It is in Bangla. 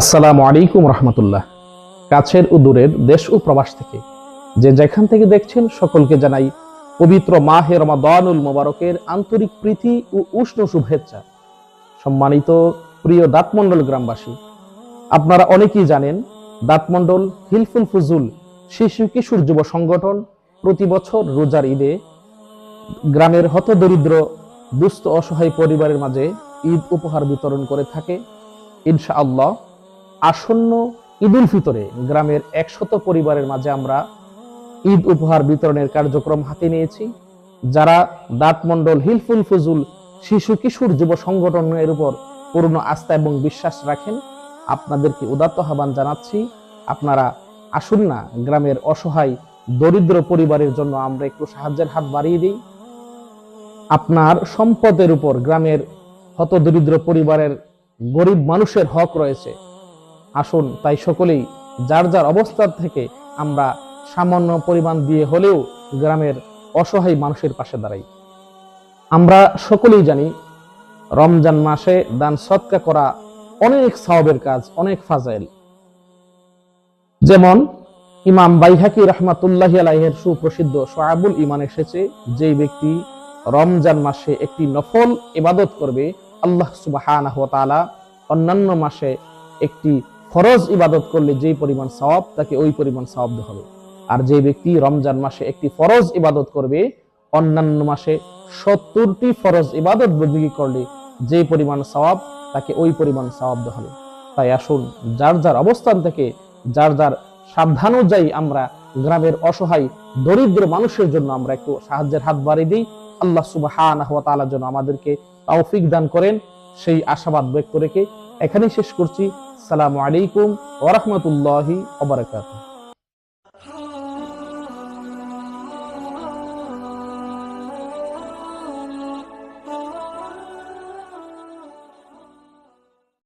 আসসালামু আলাইকুম রহমতুল্লাহ। কাছের ও দূরের দেশ ও প্রবাস থেকে যে যেখান থেকে দেখছেন সকলকে জানাই পবিত্র মাহে রমাদানুল মোবারকের আন্তরিক প্রীতি ও উষ্ণ শুভেচ্ছা। সম্মানিত প্রিয় দাঁতমণ্ডল গ্রামবাসী, আপনারা অনেকেই জানেন দাঁতমণ্ডল হিলফুল ফুজুল শিশু কিশোর যুব সংগঠন প্রতি বছর রোজার ঈদে গ্রামের হতদরিদ্র, দুস্থ, অসহায় পরিবারের মাঝে ঈদ উপহার বিতরণ করে থাকে। ইনশাআল্লাহ আসন্ন ঈদুল ফিতরে গ্রামের একশত পরিবারের মাঝে আমরা ঈদ উপহার বিতরণের কার্যক্রম হাতে নিয়েছি, যারা দাঁতমণ্ডল হিলফুল ফজুল শিশু কিশোর যুব সংগঠনের উপর পূর্ণ আস্থা এবং বিশ্বাস রাখেন। আপনাদেরকে উদাত্ত আহ্বান জানাচ্ছি, আপনারা আসুন না, গ্রামের অসহায়, দরিদ্র পরিবারের জন্য আমরা একটু সাহায্যের হাত বাড়িয়ে দিই। আপনার সম্পদের উপর গ্রামের হত দরিদ্র পরিবারের গরিব মানুষের হক রয়েছে। আসুন, তাই সকলেই যার যার অবস্থান থেকে আমরা সামান্য পরিমাণ দিয়ে হলেও গ্রামের অসহায় মানুষের পাশে দাঁড়াই। আমরা সকলেই জানি, রমজান মাসে দান সৎকা করা অনেক সওয়াবের কাজ, অনেক ফাজাইল। যেমন, ইমাম বাইহাকি রহমাতুল্লাহ আলাইহের সুপ্রসিদ্ধ সোয়াবুল ইমান এসেছে, যেই ব্যক্তি রমজান মাসে একটি নফল ইবাদত করবে, আল্লাহ তাআলা অন্যান্য মাসে একটি ফরজ ইবাদত করলে যেই পরিমাণ সওয়াব, তাকে ওই পরিমাণ সওয়াব দেওয়া হবে। আর যে ব্যক্তি রমজান মাসে একটি ফরজ ইবাদত করবে, অন্যান্য মাসে সত্তরটি ফরজ ইবাদত বন্দী করলে যে পরিমাণ সওয়াব, তাকে ওই পরিমাণ সওয়াব দেওয়া হবে। তাই আসুন, যার যার অবস্থান থেকে, যার যার সাবধান অনুযায়ী আমরা গ্রামের অসহায়, দরিদ্র মানুষের জন্য আমরা একটু সাহায্যের হাত বাড়িয়ে দিই। আল্লাহ সুবাহ যেন আমাদেরকে তৌফিক দান করেন। সেই আশাবাদ ব্যক্ত রেখে এখানেই শেষ করছি। সালামু আলাইকুম ওরহমতুল্লাহি ওবরাকাতুহ